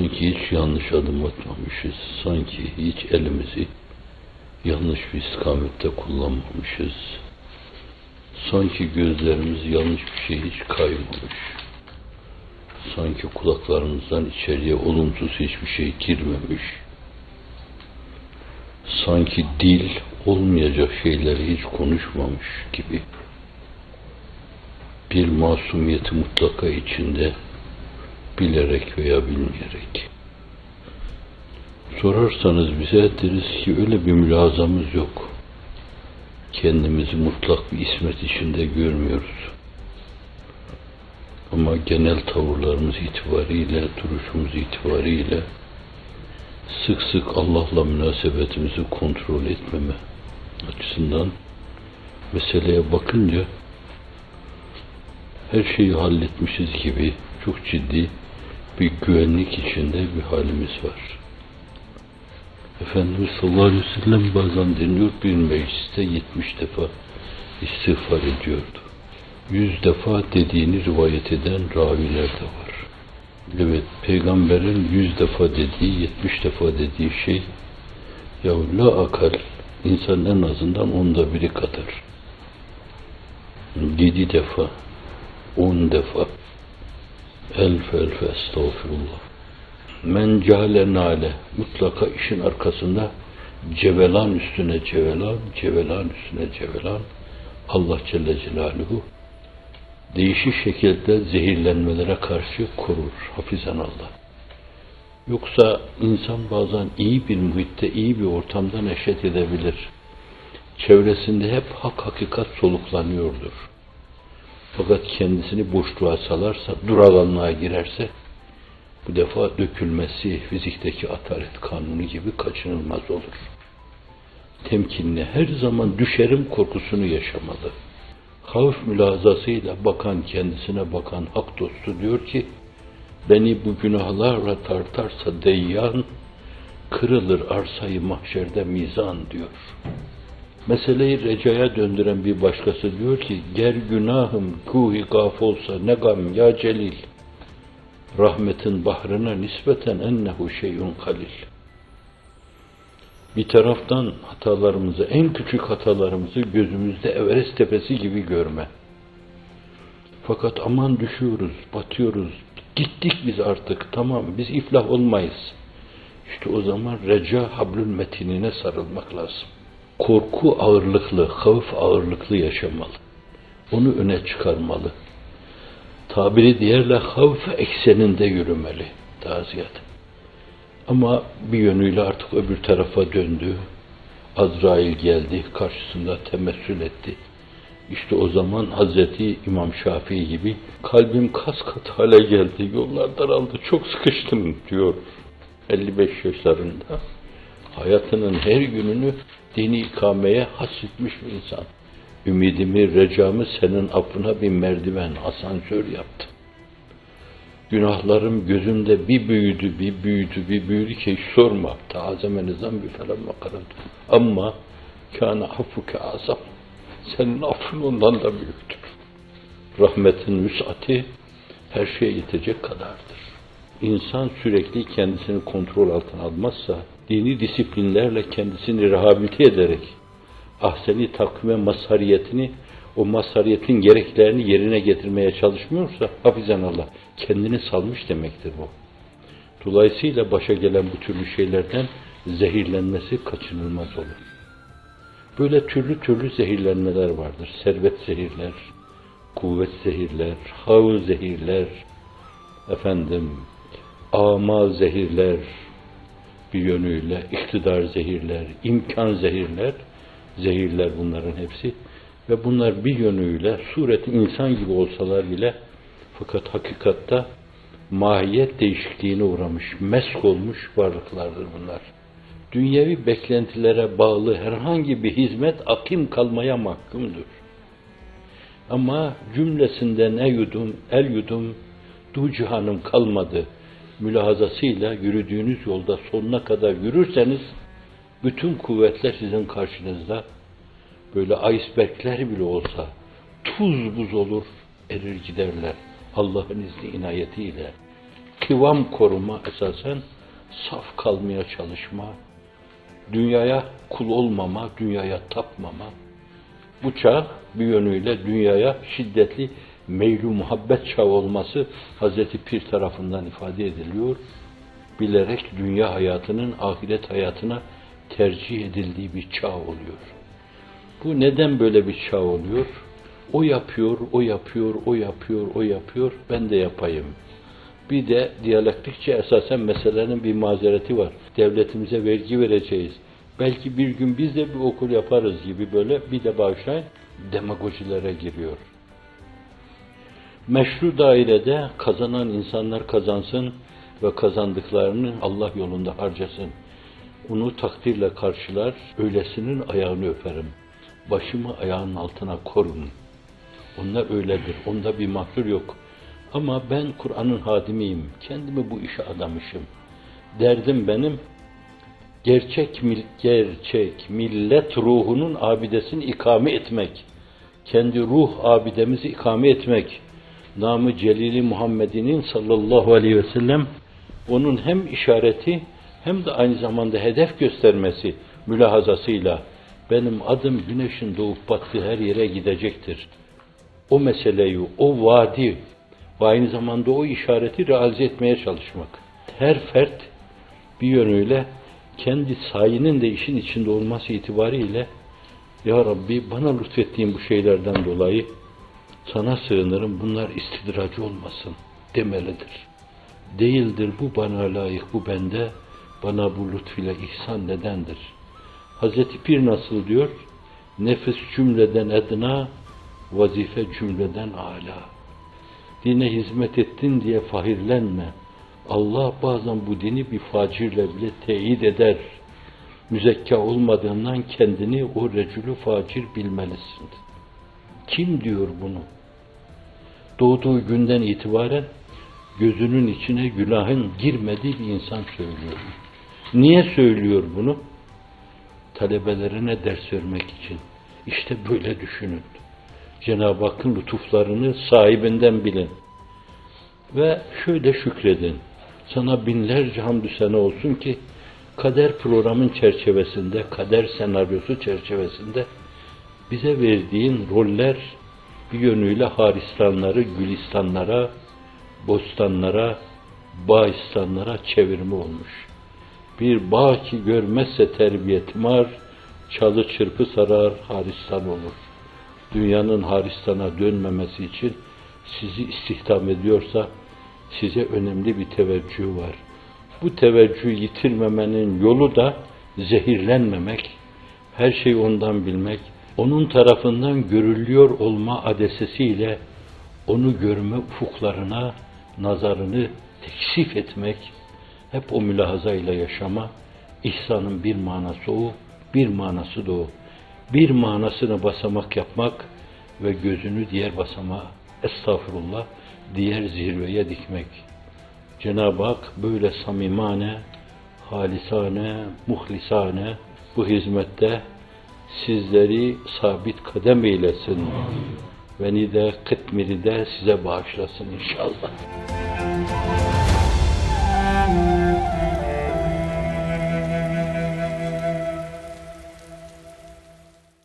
Sanki hiç yanlış adım atmamışız. Sanki hiç elimizi yanlış bir istikamette kullanmamışız. Sanki gözlerimiz yanlış bir şey hiç kaymamış. Sanki kulaklarımızdan içeriye olumsuz hiçbir şey girmemiş. Sanki dil olmayacak şeyleri hiç konuşmamış gibi. Bir masumiyeti mutlaka içinde bilerek veya bilmeyerek. Sorarsanız bize deriz ki öyle bir mülazamız yok. Kendimizi mutlak bir ismet içinde görmüyoruz. Ama genel tavırlarımız itibariyle, duruşumuz itibariyle sık sık Allah'la münasebetimizi kontrol etmeme açısından meseleye bakınca her şeyi halletmişiz gibi çok ciddi bir güvenlik içinde bir halimiz var. Efendimiz sallallahu aleyhi ve sellem bazen deniyor bir mecliste 70 defa istiğfar ediyordu. 100 defa dediğini rivayet eden raviler de var. Evet, peygamberin 100 defa dediği, 70 defa dediği şey ya la akal insan en azından onda biri kadar. 7 defa, 10 defa elf elf estağfurullah. Men cehale nale mutlaka işin arkasında cevelan üstüne cevelan, cevelan üstüne cevelan Allah Celle Celaluhu değişik şekilde zehirlenmelere karşı korur, hafizan Allah. Yoksa insan bazen iyi bir muhitte, iyi bir ortamda neşet edebilir. Çevresinde hep hak hakikat soluklanıyordur. Fakat kendisini boşluğa salarsa, duraganlığa girerse, bu defa dökülmesi fizikteki atalet kanunu gibi kaçınılmaz olur. Temkinli, her zaman düşerim korkusunu yaşamalı. Havf mülazasıyla bakan, kendisine bakan hak dostu diyor ki, beni bu günahlarla tartarsa deyyan, kırılır arsayı mahşerde mizan diyor. Meseleyi recaya döndüren bir başkası diyor ki, ger günahım kuhi gaf olsa ne gam ya celil, rahmetin bahrına nispeten ennehu şeyun kalil. Bir taraftan hatalarımızı, en küçük hatalarımızı gözümüzde Everest tepesi gibi görme. Fakat aman düşüyoruz, batıyoruz, gittik biz artık, tamam biz iflah olmayız. İşte o zaman reca hablül metinine sarılmak lazım. Korku ağırlıklı, havf ağırlıklı yaşamalı. Onu öne çıkarmalı. Tabiri diğerle havf ekseninde yürümeli daha ziyade. Ama bir yönüyle artık öbür tarafa döndü. Azrail geldi, karşısında temessül etti. İşte o zaman Hazreti İmam Şafii gibi kalbim kas kat hale geldi, yollar daraldı, çok sıkıştım diyor. 55 yaşlarında hayatının her gününü dini ikameye hasretmiş bir insan. Ümidimi, recamı senin affına bir merdiven, asansör yaptım. Günahlarım gözümde bir büyüdü, bir büyüdü, bir büyüdü ki sorma. Tazemenizden bir falan makarım. Ama kâne affuke azam. Senin affın ondan da büyüktür. Rahmetin vüsati her şeye yetecek kadardır. İnsan sürekli kendisini kontrol altına almazsa, dini disiplinlerle kendisini rehabilite ederek, ahseni takvime mazhariyetini o mazhariyetin gereklerini yerine getirmeye çalışmıyorsa hafizan Allah kendini salmış demektir bu. Dolayısıyla başa gelen bu türlü şeylerden zehirlenmesi kaçınılmaz olur. Böyle türlü türlü zehirlenmeler vardır. Servet zehirler, kuvvet zehirler, hav zehirler, efendim, ama zehirler, bir yönüyle iktidar zehirler, imkan zehirler, zehirler bunların hepsi. Ve bunlar bir yönüyle sureti insan gibi olsalar bile fakat hakikatta mahiyet değişikliğine uğramış, mesk olmuş varlıklardır bunlar. Dünyevi beklentilere bağlı herhangi bir hizmet akim kalmaya mahkumdur. Ama cümlesinden ne yudum, el yudum, du cihanım kalmadı mülahazasıyla yürüdüğünüz yolda sonuna kadar yürürseniz bütün kuvvetler sizin karşınızda böyle icebergler bile olsa tuz buz olur, erir giderler. Allah'ın izni inayetiyle. kıvam koruma esasen saf kalmaya çalışma, dünyaya kul olmama, dünyaya tapmama. Bu çağ bir yönüyle dünyaya şiddetli meylu muhabbet çağı olması Hazreti Pir tarafından ifade ediliyor. Bilerek dünya hayatının ahiret hayatına tercih edildiği bir çağ oluyor. Bu neden böyle bir çağ oluyor? O yapıyor, o yapıyor, o yapıyor, o yapıyor, ben de yapayım. Bir de diyalektikçe esasen meselenin bir mazereti var. Devletimize vergi vereceğiz. Belki bir gün biz de bir okul yaparız gibi böyle bir de bağışlayın demagojilere giriyor. Meşru dairede kazanan insanlar kazansın ve kazandıklarını Allah yolunda harcasın. Onu takdirle karşılar, öylesinin ayağını öperim. Başımı ayağının altına korum. Onlar öyledir, onda bir mahsur yok. Ama ben Kur'an'ın hadimiyim, kendimi bu işe adamışım. Derdim benim, gerçek mil, gerçek millet ruhunun abidesini ikame etmek. Kendi ruh abidemizi ikame etmek. Namı Celili Muhammed'inin sallallahu aleyhi ve sellem onun hem işareti hem de aynı zamanda hedef göstermesi mülahazasıyla benim adım güneşin doğup battığı her yere gidecektir. O meseleyi, o vaadi ve aynı zamanda o işareti realize etmeye çalışmak. Her fert bir yönüyle kendi sayının de işin içinde olması itibariyle Ya Rabbi bana lütfettiğin bu şeylerden dolayı sana sığınırım bunlar istidracı olmasın demelidir. Değildir bu bana layık bu bende bana bu lütfüyle ihsan nedendir. Hazreti Pir nasıl diyor? Nefis cümleden edna, vazife cümleden âlâ. Dine hizmet ettin diye fahirlenme. Allah bazen bu dini bir facirle bile teyit eder. Müzekka olmadığından kendini o recülü facir bilmelisin. Kim diyor bunu? Doğduğu günden itibaren gözünün içine günahın girmediği bir insan söylüyor. Niye söylüyor bunu? Talebelerine ders vermek için. İşte böyle düşünün. Cenab-ı Hakk'ın lütuflarını sahibinden bilin. Ve şöyle şükredin. Sana binlerce hamdü sene olsun ki kader programın çerçevesinde, kader senaryosu çerçevesinde bize verdiğin roller bir yönüyle haristanları gülistanlara, bostanlara, bağistanlara çevirme olmuş. Bir bağ ki görmezse terbiyetimar, çalı çırpı sarar, haristan olur. Dünyanın haristana dönmemesi için sizi istihdam ediyorsa size önemli bir teveccüh var. Bu teveccühü yitirmemenin yolu da zehirlenmemek, her şeyi ondan bilmek, onun tarafından görülüyor olma adesesiyle onu görme ufuklarına nazarını teksif etmek, hep o mülahazayla yaşama, ihsanın bir manası o, bir manası da o. Bir manasını basamak yapmak ve gözünü diğer basamağa, estağfurullah, diğer zirveye dikmek. Cenab-ı Hak böyle samimane, halisane, muhlisane bu hizmette sizleri sabit kadem eylesin. Beni de kıtmiri de size bağışlasın inşallah.